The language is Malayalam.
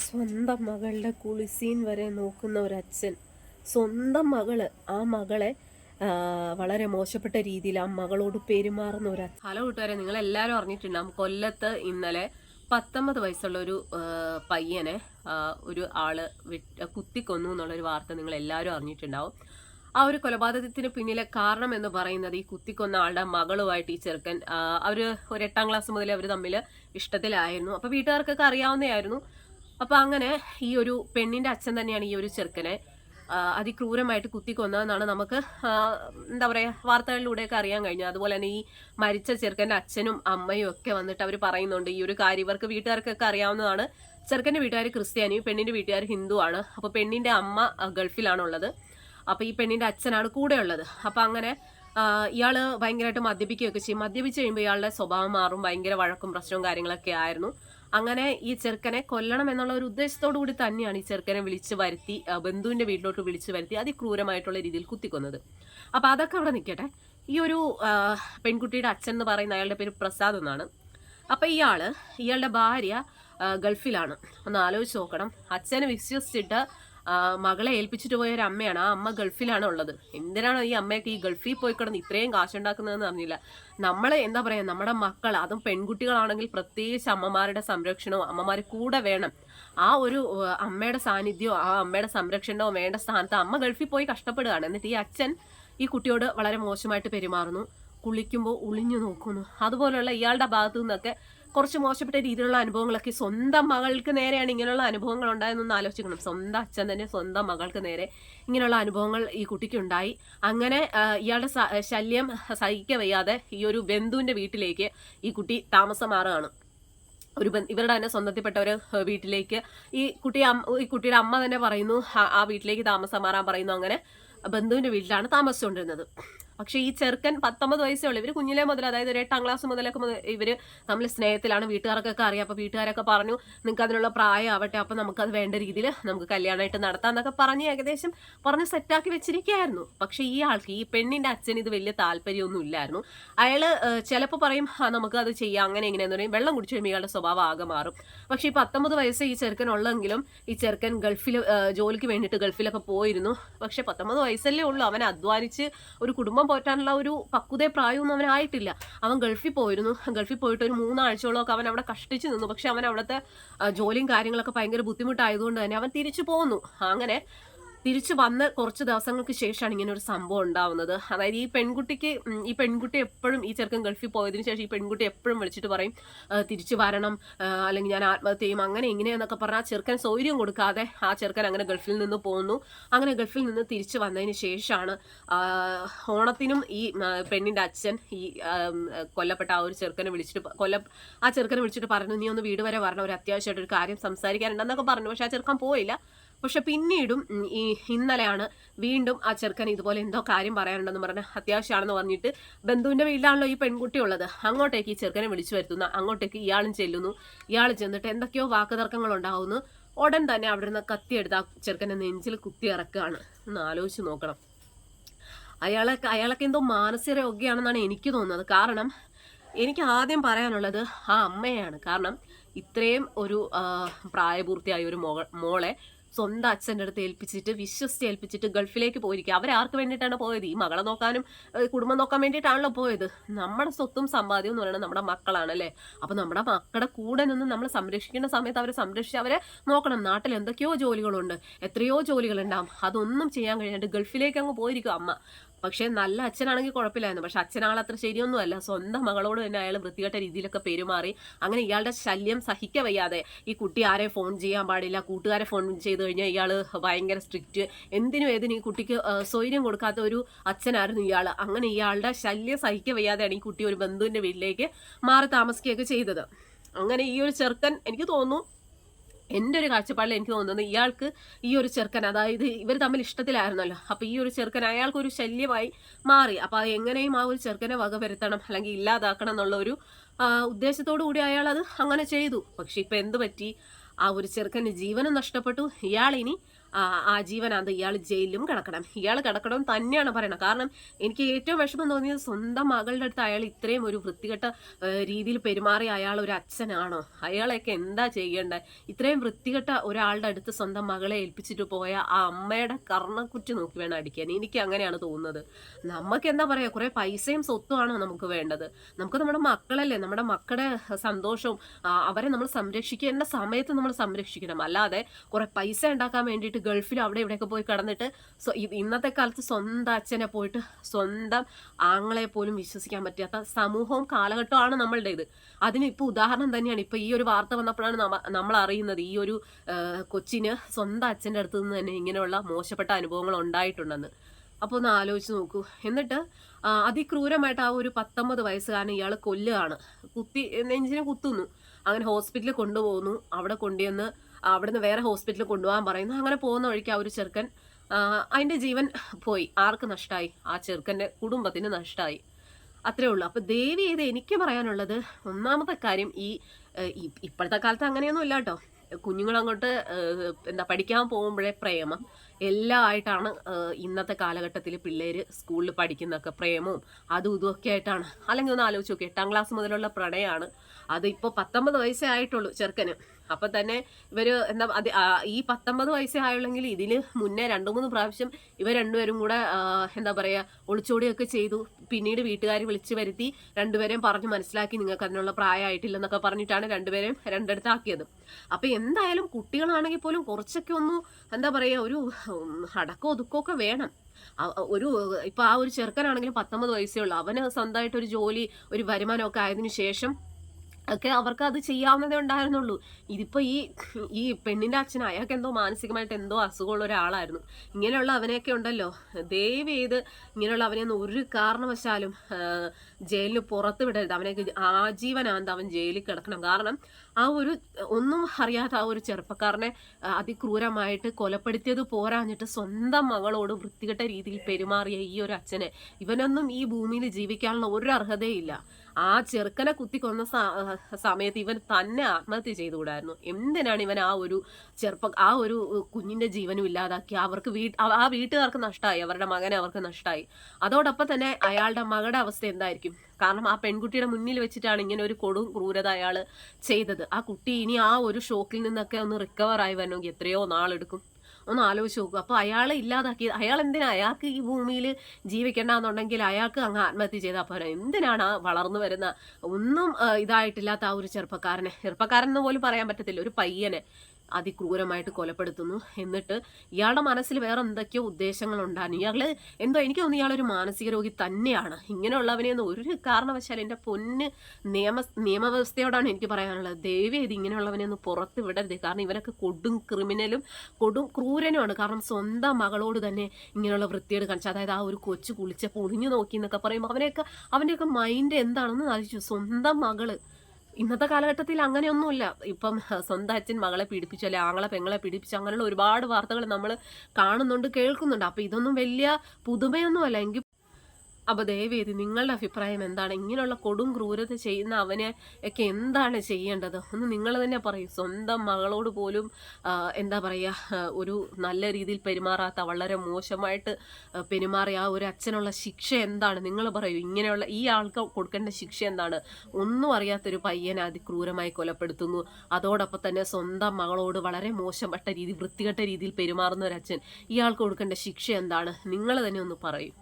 സ്വന്തം മകളുടെ കുളിസീൻ വരെ നോക്കുന്ന ഒരു അച്ഛൻ സ്വന്തം മകൾ. ആ മകളെ വളരെ മോശപ്പെട്ട രീതിയിൽ ആ മകളോട് പെരുമാറുന്ന ഒരു ഹലോ കൂട്ടുകാരെ നിങ്ങൾ എല്ലാവരും അറിഞ്ഞിട്ടുണ്ട് കൊല്ലത്ത് ഇന്നലെ പത്തൊമ്പത് വയസ്സുള്ള ഒരു പയ്യനെ ഒരു ആൾ കുത്തിക്കൊന്നു എന്നുള്ളൊരു വാർത്ത നിങ്ങൾ എല്ലാവരും അറിഞ്ഞിട്ടുണ്ടാവും. ആ ഒരു കൊലപാതകത്തിന് പിന്നിലെ കാരണം എന്ന് പറയുന്നത് ഈ കുത്തിക്കൊന്ന ആളുടെ മകളുമായിട്ട് ഈ ചെറുക്കൻ അവർ ഒരു എട്ടാം ക്ലാസ് മുതൽ അവർ തമ്മിൽ ഇഷ്ടത്തിലായിരുന്നു. അപ്പോൾ വീട്ടുകാർക്കൊക്കെ അറിയാവുന്നതായിരുന്നു. അപ്പൊ അങ്ങനെ ഈ ഒരു പെണ്ണിന്റെ അച്ഛൻ തന്നെയാണ് ഈ ഒരു ചെറുക്കനെ അതിക്രൂരമായിട്ട് കുത്തിക്കൊന്നതെന്നാണ് നമുക്ക് എന്താ പറയുക വാർത്തകളിലൂടെയൊക്കെ അറിയാൻ കഴിഞ്ഞത്. അതുപോലെ തന്നെ ഈ മരിച്ച ചെറുക്കന്റെ അച്ഛനും അമ്മയും ഒക്കെ വന്നിട്ട് അവർ പറയുന്നുണ്ട് ഈ ഒരു കാര്യം ഇവർക്ക് വീട്ടുകാർക്കൊക്കെ അറിയാവുന്നതാണ്. ചെറുക്കന്റെ വീട്ടുകാർ ക്രിസ്ത്യാനിയും പെണ്ണിന്റെ വീട്ടുകാർ ഹിന്ദു ആണ് അപ്പോൾ പെണ്ണിന്റെ അമ്മ ഗൾഫിലാണുള്ളത്. അപ്പോൾ ഈ പെണ്ണിന്റെ അച്ഛനാണ് കൂടെ ഉള്ളത് അപ്പോൾ അങ്ങനെ ഇയാൾ ഭയങ്കരമായിട്ട് മദ്യപിക്കുകയൊക്കെ ചെയ്യും. മദ്യപിച്ച് കഴിയുമ്പോൾ ഇയാളുടെ സ്വഭാവം മാറും ഭയങ്കര വഴക്കും പ്രശ്നവും കാര്യങ്ങളൊക്കെ ആയിരുന്നു. അങ്ങനെ ഈ ചെറുക്കനെ കൊല്ലണം എന്നുള്ള ഒരു ഉദ്ദേശത്തോടു കൂടി തന്നെയാണ് ഈ ചെറുക്കനെ വിളിച്ച് വരുത്തി ബന്ധുവിന്റെ വീട്ടിലോട്ട് വിളിച്ച് വരുത്തി അതിക്രൂരമായിട്ടുള്ള രീതിയിൽ കുത്തിക്കൊന്നത്. അപ്പൊ അതൊക്കെ അവിടെ നിൽക്കട്ടെ. ഈ ഒരു പെൺകുട്ടിയുടെ അച്ഛൻ എന്ന് പറയുന്ന അയാളുടെ പേര് പ്രസാദ് എന്നാണ്. അപ്പൊ ഇയാൾ ഇയാളുടെ ഭാര്യ ഗൾഫിലാണ്. ഒന്ന് ആലോചിച്ച് നോക്കണം. അച്ഛനെ വിശ്വസിച്ചിട്ട് മകളെ ഏൽപ്പിച്ചിട്ട് പോയ ഒരു അമ്മയാണ്. ആ അമ്മ ഗൾഫിലാണ് ഉള്ളത്. എന്തിനാണ് ഈ അമ്മയൊക്കെ ഈ ഗൾഫിൽ പോയി കിടന്ന് ഇത്രയും കാശുണ്ടാക്കുന്നതെന്ന് അറിഞ്ഞില്ല. നമ്മൾ എന്താ പറയുക നമ്മുടെ മക്കൾ അതും പെൺകുട്ടികളാണെങ്കിൽ പ്രത്യേകിച്ച് അമ്മമാരുടെ സംരക്ഷണവും അമ്മമാർ കൂടെ വേണം. ആ ഒരു അമ്മയുടെ സാന്നിധ്യവും ആ അമ്മയുടെ സംരക്ഷണവും വേണ്ട സ്ഥാനത്ത് അമ്മ ഗൾഫിൽ പോയി കഷ്ടപ്പെടുകയാണ്. എന്നിട്ട് ഈ അച്ഛൻ ഈ കുട്ടിയോട് വളരെ മോശമായിട്ട് പെരുമാറുന്നു. കുളിക്കുമ്പോൾ ഒളിഞ്ഞു നോക്കുന്നു. അതുപോലുള്ള ഇയാളുടെ ഭാഗത്തു നിന്നൊക്കെ കുറച്ച് മോശപ്പെട്ട രീതിയിലുള്ള അനുഭവങ്ങളൊക്കെ സ്വന്തം മകൾക്ക് നേരെയാണ് ഇങ്ങനെയുള്ള അനുഭവങ്ങൾ ഉണ്ടായെന്നൊന്ന് ആലോചിക്കണം. സ്വന്തം അച്ഛൻ തന്നെ സ്വന്തം മകൾക്ക് നേരെ ഇങ്ങനെയുള്ള അനുഭവങ്ങൾ ഈ കുട്ടിക്ക് ഉണ്ടായി. അങ്ങനെ ഇയാളുടെ ശല്യം സഹിக்க വയ്യാതെ ഈ ഒരു ബന്ധുവിന്റെ വീട്ടിലേക്ക് ഈ കുട്ടി താമസം മാറുകയാണ് ഒരു ഇവരുടെ തന്നെ സ്വന്തത്തിൽപ്പെട്ട ഒരു വീട്ടിലേക്ക് ഈ കുട്ടി ഈ കുട്ടിയുടെ അമ്മ തന്നെ പറയുന്നു ആ- വീട്ടിലേക്ക് താമസം മാറാൻ പറയുന്നു. അങ്ങനെ ബന്ധുവിന്റെ വീട്ടിലാണ് താമസിച്ചുകൊണ്ടിരുന്നത്. പക്ഷെ ഈ ചെറുക്കൻ പത്തൊമ്പത് വയസ്സേ ഉള്ളൂ. ഇവർ കുഞ്ഞിലെ മുതൽ അതായത് ഒരു എട്ടാം ക്ലാസ് മുതലൊക്കെ മുതൽ ഇവർ തമ്മിൽ സ്നേഹത്തിലാണ് വീട്ടുകാർക്കൊക്കെ അറിയാം. അപ്പോൾ വീട്ടുകാരൊക്കെ പറഞ്ഞു നിങ്ങൾക്ക് അതിനുള്ള പ്രായം ആവട്ടെ നമുക്ക് നമുക്കത് വേണ്ട രീതിയിൽ നമുക്ക് കല്യാണമായിട്ട് നടത്താം എന്നൊക്കെ പറഞ്ഞ് ഏകദേശം പറഞ്ഞ് സെറ്റാക്കി വെച്ചിരിക്കുകയായിരുന്നു. പക്ഷെ ഈ ആൾക്ക് ഈ പെണ്ണിന്റെ അച്ഛൻ ഇത് വലിയ താല്പര്യമൊന്നും ഇല്ലായിരുന്നു. അയാൾ ചിലപ്പോൾ പറയും "ആ, നമുക്ക് അത് ചെയ്യാം അങ്ങനെ എങ്ങനെയെന്ന് പറയും. വെള്ളം കുടിച്ചു കഴിയുമ്പോൾ ഇയാളുടെ സ്വഭാവം ആകെ മാറും. പക്ഷെ ഈ പത്തൊമ്പത് വയസ്സ് ഈ ചെറുക്കൻ ഉള്ളെങ്കിലും ഈ ചെറുക്കൻ ഗൾഫിൽ ജോലിക്ക് വേണ്ടിയിട്ട് ഗൾഫിലൊക്കെ പോയിരുന്നു. പക്ഷെ പത്തൊമ്പത് വയസ്സല്ലേ ഉള്ളൂ. അവൻ അധ്വാനിച്ച് ഒരു കുടുംബം പോറ്റാനുള്ള ഒരു പക്വതയെ പ്രായമൊന്നും അവനായിട്ടില്ല അവൻ ഗൾഫിൽ പോയിരുന്നു. ഗൾഫിൽ പോയിട്ട് ഒരു മൂന്നാഴ്ചയോളമൊക്കെ അവൻ അവിടെ കഷ്ടിച്ച് നിന്നു. പക്ഷെ അവൻ അവിടുത്തെ ജോലിയും കാര്യങ്ങളൊക്കെ ഭയങ്കര ബുദ്ധിമുട്ടായതുകൊണ്ട് തന്നെ അവൻ തിരിച്ചു പോന്നു. അങ്ങനെ തിരിച്ചു വന്ന് കുറച്ച് ദിവസങ്ങൾക്ക് ശേഷമാണ് ഇങ്ങനെ ഒരു സംഭവം ഉണ്ടാവുന്നത്. അതായത് ഈ പെൺകുട്ടിക്ക് ഈ പെൺകുട്ടി എപ്പോഴും ഈ ചെറുക്കൻ ഗൾഫിൽ പോയതിന് ശേഷം ഈ പെൺകുട്ടി എപ്പോഴും വിളിച്ചിട്ട് പറയും "ആ, തിരിച്ചു വരണം അല്ലെങ്കിൽ ഞാൻ ആത്മഹത്യ ചെയ്യും അങ്ങനെ ഇങ്ങനെയെന്നൊക്കെ പറഞ്ഞാൽ ആ ചെറുക്കൻ സൗകര്യം കൊടുക്കാതെ ആ ചെറുക്കൻ അങ്ങനെ ഗൾഫിൽ നിന്ന് പോകുന്നു അങ്ങനെ ഗൾഫിൽ നിന്ന് തിരിച്ചു വന്നതിന് ശേഷമാണ് ഓണത്തിനും ഈ പെണ്ണിന്റെ അച്ഛൻ ഈ കൊല്ലപ്പെട്ട ആ ഒരു ചെറുക്കനെ വിളിച്ചിട്ട് കൊല്ല ആ ചെറുക്കനെ വിളിച്ചിട്ട് പറഞ്ഞു നീ ഒന്ന് വീട് വരെ വരണം ഒരു അത്യാവശ്യമായിട്ട് ഒരു കാര്യം സംസാരിക്കാനുണ്ടെന്നൊക്കെ പറഞ്ഞു. പക്ഷെ ആ ചെറുക്കൻ പോയില്ല. പക്ഷെ പിന്നീടും ഈ ഇന്നലെയാണ് വീണ്ടും ആ ചെറുക്കൻ ഇതുപോലെ എന്തോ കാര്യം പറയാനുണ്ടെന്ന് പറഞ്ഞ് അത്യാവശ്യമാണെന്ന് പറഞ്ഞിട്ട് ബന്ധുവിന്റെ വീട്ടിലാണല്ലോ ഈ പെൺകുട്ടി ഉള്ളത്. അങ്ങോട്ടേക്ക് ഈ ചെറുക്കനെ വിളിച്ചു വരുത്തുന്ന അങ്ങോട്ടേക്ക് ഇയാളും ചെല്ലുന്നു. ഇയാൾ ചെന്നിട്ട് എന്തൊക്കെയോ വാക്കുതർക്കങ്ങൾ ഉണ്ടാവുന്നു ഉടൻ തന്നെ അവിടെ നിന്ന് കത്തിയെടുത്ത് ആ ചെറുക്കനെ നെഞ്ചിൽ കുത്തി ഇറക്കുകയാണ്. ഒന്ന് ആലോചിച്ച് നോക്കണം. അയാളെ അയാളൊക്കെ എന്തോ മാനസിക രോഗിയാണെന്നാണ് എനിക്ക് തോന്നുന്നത്. കാരണം എനിക്ക് ആദ്യം പറയാനുള്ളത് ആ അമ്മയാണ്. കാരണം ഇത്രയും ഒരു പ്രായപൂർത്തിയായ ഒരു മോളെ സ്വന്തം അച്ഛന്റെ അടുത്ത് ഏൽപ്പിച്ചിട്ട് വിശ്വസിച്ച് ഏൽപ്പിച്ചിട്ട് ഗൾഫിലേക്ക് പോയിരിക്കുക. അവരാർക്ക് വേണ്ടിയിട്ടാണ് പോയത്? ഈ മകളെ നോക്കാനും കുടുംബം നോക്കാൻ വേണ്ടിയിട്ടാണല്ലോ പോയത്. നമ്മുടെ സ്വത്തും സമ്പാദ്യം എന്ന് പറയുന്നത് നമ്മുടെ മക്കളാണല്ലേ? അപ്പം നമ്മുടെ മക്കളുടെ കൂടെ നിന്ന് നമ്മൾ സംരക്ഷിക്കേണ്ട സമയത്ത് അവരെ സംരക്ഷിച്ച് അവരെ നോക്കണം. നാട്ടിൽ എന്തൊക്കെയോ ജോലികളുണ്ട്. എത്രയോ ജോലികളുണ്ടാവും. അതൊന്നും ചെയ്യാൻ കഴിഞ്ഞിട്ട് ഗൾഫിലേക്ക് അങ്ങ് പോയിരിക്കും അമ്മ പക്ഷേ നല്ല അച്ഛനാണെങ്കിൽ കുഴപ്പമില്ലായിരുന്നു. പക്ഷെ അച്ഛനാൾ അത്ര ശരിയൊന്നുമല്ല. സ്വന്തം മകളോട് തന്നെ അയാൾ വൃത്തികെട്ട രീതിയിലൊക്കെ പെരുമാറി. അങ്ങനെ ഇയാളുടെ ശല്യം സഹിക്ക വയ്യാതെ. ഈ കുട്ടി ആരെ ഫോൺ ചെയ്യാൻ പാടില്ല. കൂട്ടുകാരെ ഫോൺ ചെയ്ത് കഴിഞ്ഞാൽ ഇയാൾ ഭയങ്കര സ്ട്രിക്റ്റ്. എന്തിനും ഏതിനും ഈ കുട്ടിക്ക് സ്വൈര്യം കൊടുക്കാത്ത ഒരു അച്ഛനായിരുന്നു ഇയാൾ. അങ്ങനെ ഇയാളുടെ ശല്യം സഹിക്ക വയ്യാതെയാണ് ഈ കുട്ടി ഒരു ബന്ധുവിന്റെ വീട്ടിലേക്ക് മാറി താമസിക്കുകയൊക്കെ ചെയ്തത്. അങ്ങനെ ഈ ഒരു ചെറുക്കൻ എനിക്ക് തോന്നുന്നു എന്റെ ഒരു കാഴ്ചപ്പാടിൽ എനിക്ക് തോന്നുന്നത് ഇയാൾക്ക് ഈ ഒരു ചെറുക്കൻ അതായത് ഇവർ തമ്മിൽ ഇഷ്ടത്തിലായിരുന്നല്ലോ. അപ്പോൾ ഈ ഒരു ചെറുക്കൻ അയാൾക്ക് ഒരു ശല്യമായി മാറി. അപ്പോൾ അത് എങ്ങനെയും ആ ഒരു ചെറുക്കനെ വകവരുത്തണം അല്ലെങ്കിൽ ഇല്ലാതാക്കണം എന്നുള്ള ഒരു ഉദ്ദേശത്തോടു കൂടി അയാൾ അത് അങ്ങനെ ചെയ്തു. പക്ഷേ ഇപ്പം എന്ത് പറ്റി? ആ ഒരു ചെറുക്കന് ജീവനും നഷ്ടപ്പെട്ടു. ഇയാൾ ഇനി ആജീവനാന്ത് ഇയാൾ ജയിലിലും കിടക്കണം. ഇയാൾ കിടക്കണം തന്നെയാണ് പറയണം കാരണം എനിക്ക് ഏറ്റവും വിഷമം തോന്നിയത് സ്വന്തം മകളുടെ അടുത്ത് അയാൾ ഇത്രയും ഒരു വൃത്തികെട്ട രീതിയിൽ പെരുമാറിയ അയാൾ ഒരു അച്ഛനാണോ? അയാളെയൊക്കെ എന്താ ചെയ്യേണ്ടത്? ഇത്രയും വൃത്തികെട്ട ഒരാളുടെ അടുത്ത് സ്വന്തം മകളെ ഏൽപ്പിച്ചിട്ട് പോയ ആ അമ്മയുടെ കർണക്കുറ്റി നോക്കി വേണം അടിക്കാൻ. എനിക്ക് അങ്ങനെയാണ് തോന്നുന്നത്. നമുക്ക് എന്താ പറയുക കുറേ പൈസയും സ്വത്തുമാണോ നമുക്ക് വേണ്ടത്. നമുക്ക് നമ്മുടെ മക്കളല്ലേ നമ്മുടെ മക്കളുടെ സന്തോഷവും അവരെ നമ്മൾ സംരക്ഷിക്കേണ്ട സമയത്ത് നമ്മൾ സംരക്ഷിക്കണം. അല്ലാതെ കുറെ പൈസ ഉണ്ടാക്കാൻ വേണ്ടിയിട്ട് ഗൾഫിൽ അവിടെ ഇവിടെയൊക്കെ പോയി കടന്നിട്ട് സ്വ- ഇന്നത്തെ കാലത്ത് സ്വന്തം അച്ഛനെ പോയിട്ട് സ്വന്തം ആങ്ങളെ പോലും വിശ്വസിക്കാൻ പറ്റാത്ത സമൂഹവും കാലഘട്ടമാണ് നമ്മളുടെ ഇത്. അതിന് ഇപ്പോൾ ഉദാഹരണം തന്നെയാണ്. ഇപ്പോൾ ഈ ഒരു വാർത്ത വന്നപ്പോഴാണ് നമ്മ നമ്മൾ അറിയുന്നത് ഈ ഒരു കൊച്ചിന് സ്വന്തം അച്ഛന്റെ അടുത്ത് നിന്ന് തന്നെ ഇങ്ങനെയുള്ള മോശപ്പെട്ട അനുഭവങ്ങൾ ഉണ്ടായിട്ടുണ്ടെന്ന്. അപ്പോൾ ഒന്ന് ആലോചിച്ച് നോക്കൂ. എന്നിട്ട് അതിക്രൂരമായിട്ട് ആ ഒരു പത്തൊമ്പത് വയസ്സുകാരൻ ഇയാൾ കൊല്ലുകയാണ്. കുത്തി നെഞ്ചിനെ കുത്തുന്നു. അങ്ങനെ ഹോസ്പിറ്റലിൽ കൊണ്ടുപോകുന്നു. അവിടെ കൊണ്ടുവന്ന് അവിടുന്ന് വേറെ ഹോസ്പിറ്റലിൽ കൊണ്ടുപോകാൻ പറയുന്നു. അങ്ങനെ പോകുന്ന വഴിക്ക് ആ ഒരു ചെറുക്കൻ അതിന്റെ ജീവൻ പോയി. ആർക്ക് നഷ്ടമായി ആ ചെറുക്കന്റെ കുടുംബത്തിന് നഷ്ടമായി അത്രേ ഉള്ളൂ. അപ്പോൾ ദേവി ഇത് എനിക്ക് പറയാനുള്ളത് ഒന്നാമത്തെ കാര്യം ഈ ഇപ്പോഴത്തെ കാലത്ത് അങ്ങനെയൊന്നും ഇല്ല കേട്ടോ. കുഞ്ഞുങ്ങളങ്ങോട്ട് എന്താ പഠിക്കാൻ പോകുമ്പോഴേ പ്രേമം. എല്ലാം ആയിട്ടാണ് ഇന്നത്തെ കാലഘട്ടത്തിൽ പിള്ളേർ സ്കൂളിൽ പഠിക്കുന്നതൊക്കെ പ്രേമവും അതും ഇതും ഒക്കെ ആയിട്ടാണ്. അല്ലെങ്കിൽ ഒന്ന് ആലോചിച്ച് നോക്കി എട്ടാം ക്ലാസ് മുതലുള്ള പ്രണയമാണ് അത് പത്തൊമ്പത് വയസ്സേ ആയിട്ടുള്ളൂ ചെറുക്കന്. അപ്പം തന്നെ ഇവർ എന്താ അത് ഈ പത്തൊമ്പത് വയസ്സേ ആയുള്ളെങ്കിൽ ഇതിന് മുന്നേ രണ്ടു മൂന്ന് പ്രാവശ്യം ഇവർ രണ്ടുപേരും കൂടെ എന്താ പറയുക ഒളിച്ചോടിയൊക്കെ ചെയ്തു. പിന്നീട് വീട്ടുകാർ വിളിച്ചു വരുത്തി രണ്ടുപേരെയും പറഞ്ഞ് മനസ്സിലാക്കി നിങ്ങൾക്ക് അതിനുള്ള പ്രായമായിട്ടില്ലെന്നൊക്കെ പറഞ്ഞിട്ടാണ് രണ്ടുപേരെയും രണ്ടിടത്താക്കിയത്. അപ്പം എന്തായാലും കുട്ടികളാണെങ്കിൽ പോലും കുറച്ചൊക്കെ ഒന്ന് എന്താ പറയുക ഒരു അടക്കോ ഒതുക്കമൊക്കെ വേണം. ഒരു ഇപ്പൊ ആ ഒരു ചെറുക്കനാണെങ്കിലും പത്തൊമ്പത് വയസ്സേ ഉള്ളൂ. അവന് സ്വന്തമായിട്ട് ഒരു ജോലി ഒരു വരുമാനമൊക്കെ ആയതിനു ശേഷം ഒക്കെ അവർക്ക് അത് ചെയ്യാവുന്നതേ ഉണ്ടായിരുന്നുള്ളൂ. ഇതിപ്പോ ഈ ഈ പെണ്ണിന്റെ അച്ഛൻ അയാൾക്ക് എന്തോ മാനസികമായിട്ട് എന്തോ അസുഖമുള്ള ഒരാളായിരുന്നു. ഇങ്ങനെയുള്ള അവനെയൊക്കെ ഉണ്ടല്ലോ. ദയവ് ചെയ്ത് ഇങ്ങനെയുള്ള അവനെയൊന്നും ഒരു കാരണവശാലും ജയിലിന് പുറത്ത് വിടരുത് അവനെയൊക്കെ ആജീവനാന്ത അവൻ ജയിലിൽ കിടക്കണം. കാരണം ആ ഒരു ഒന്നും അറിയാത്ത ആ ഒരു ചെറുപ്പക്കാരനെ അതിക്രൂരമായിട്ട് കൊലപ്പെടുത്തിയത് പോരാഞ്ഞിട്ട് സ്വന്തം മകളോട് വൃത്തികെട്ട രീതിയിൽ പെരുമാറിയ ഈ ഒരു അച്ഛനെ ഇവനൊന്നും ഈ ഭൂമിയിൽ ജീവിക്കാനുള്ള ഒരു അർഹതയില്ല. ആ ചെറുക്കനെ കുത്തിക്കൊന്ന സമയത്ത് ഇവൻ തന്നെ ആത്മഹത്യ ചെയ്തുകൂടായിരുന്നു. എന്തിനാണ് ഇവൻ ആ ഒരു ചെറുപ്പ ആ ഒരു കുഞ്ഞിന്റെ ജീവനും ഇല്ലാതാക്കി? അവർക്ക് വീട്ട് ആ വീട്ടുകാർക്ക് നഷ്ടമായി അവരുടെ മകനെ അവർക്ക് നഷ്ടമായി അതോടൊപ്പം തന്നെ അയാളുടെ മകളുടെ അവസ്ഥ എന്തായിരിക്കും? കാരണം ആ പെൺകുട്ടിയുടെ മുന്നിൽ വെച്ചിട്ടാണ് ഇങ്ങനെ ഒരു കൊടും ക്രൂരത അയാൾ ചെയ്തത്. ആ കുട്ടി ഇനി ആ ഒരു ഷോക്കിൽ നിന്നൊക്കെ ഒന്ന് റിക്കവർ ആയി വരണമെങ്കിൽ എത്രയോ നാളെടുക്കും. ഒന്ന് ആലോചിച്ച് നോക്കുക അപ്പോൾ അയാളെ ഇല്ലാതാക്കി അയാൾ എന്തിനാ? അയാൾക്ക് ഈ ഭൂമിയിൽ ജീവിക്കണ്ടെന്നുണ്ടെങ്കിൽ അയാൾക്ക് അങ്ങ് ആത്മഹത്യ ചെയ്താൽ പോരാ. എന്തിനാണ് വളർന്നു വരുന്ന ഒന്നും ഇതായിട്ടില്ലാത്ത ആ ഒരു ചെറുപ്പക്കാരനെ? ചെറുപ്പക്കാരൻ എന്ന് പോലും പറയാൻ പറ്റത്തില്ല. ഒരു പയ്യനെ. അതിക്രൂരമായിട്ട് കൊലപ്പെടുത്തുന്നു. എന്നിട്ട് ഇയാളുടെ മനസ്സിൽ വേറെ എന്തൊക്കെയോ ഉദ്ദേശങ്ങൾ ഉണ്ടായിരുന്നു ഇയാൾ എന്തോ എനിക്ക് തോന്നുന്നു ഇയാളൊരു മാനസിക രോഗി തന്നെയാണ്. ഇങ്ങനെയുള്ളവനെയൊന്നും ഒരു കാരണവശാലും എന്റെ പൊന്ന് നിയമ നിയമവ്യവസ്ഥയോടാണ് എനിക്ക് പറയാനുള്ളത്. ദൈവം ഇത് ഇങ്ങനെയുള്ളവനെയൊന്ന് പുറത്ത് വിടരുത്. കാരണം ഇവരൊക്കെ കൊടും ക്രിമിനലും കൊടും ക്രൂരനുമാണ്. കാരണം സ്വന്തം മകളോട് തന്നെ ഇങ്ങനെയുള്ള വൃത്തിയോട് കാണിച്ചു അതായത് ആ ഒരു കൊച്ചു കുളിച്ച പൊളിഞ്ഞു നോക്കി എന്നൊക്കെ പറയുമ്പോൾ അവനെയൊക്കെ അവന്റെയൊക്കെ മൈൻഡ് എന്താണെന്ന് ആലോചിച്ചു. സ്വന്തം മകൾ ഇന്നത്തെ കാലഘട്ടത്തിൽ അങ്ങനെയൊന്നുമില്ല. ഇപ്പം സ്വന്തം അച്ഛൻ മകളെ പീഡിപ്പിച്ചു അല്ലെ ആങ്ങളെ പെങ്ങളെ പീഡിപ്പിച്ചു അങ്ങനെയുള്ള ഒരുപാട് വാർത്തകൾ നമ്മൾ കാണുന്നുണ്ട് കേൾക്കുന്നുണ്ട്. അപ്പോൾ ഇതൊന്നും വലിയ പുതുമയൊന്നുമല്ല. എങ്കിൽ അപ്പൊ ദയവേദി നിങ്ങളുടെ അഭിപ്രായം എന്താണ്? ഇങ്ങനെയുള്ള കൊടും ക്രൂരത ചെയ്യുന്ന അവനെ ഒക്കെ എന്താണ് ചെയ്യേണ്ടത്? ഒന്ന് നിങ്ങൾ തന്നെ പറയും. സ്വന്തം മകളോട് പോലും എന്താ പറയുക ഒരു നല്ല രീതിയിൽ പെരുമാറാത്ത വളരെ മോശമായിട്ട് പെരുമാറിയ ആ ഒരു അച്ഛനുള്ള ശിക്ഷ എന്താണ്? നിങ്ങൾ പറയൂ. ഇങ്ങനെയുള്ള ഈ ആൾക്ക് കൊടുക്കേണ്ട ശിക്ഷ എന്താണ്? ഒന്നും അറിയാത്തൊരു പയ്യനെ അതിക്രൂരമായി കൊലപ്പെടുത്തുന്നു. അതോടൊപ്പം തന്നെ സ്വന്തം മകളോട് വളരെ മോശപ്പെട്ട രീതി വൃത്തികെട്ട രീതിയിൽ പെരുമാറുന്ന ഒരു അച്ഛൻ ഇയാൾക്ക് കൊടുക്കേണ്ട ശിക്ഷ എന്താണ്? നിങ്ങൾ തന്നെ ഒന്ന് പറയൂ.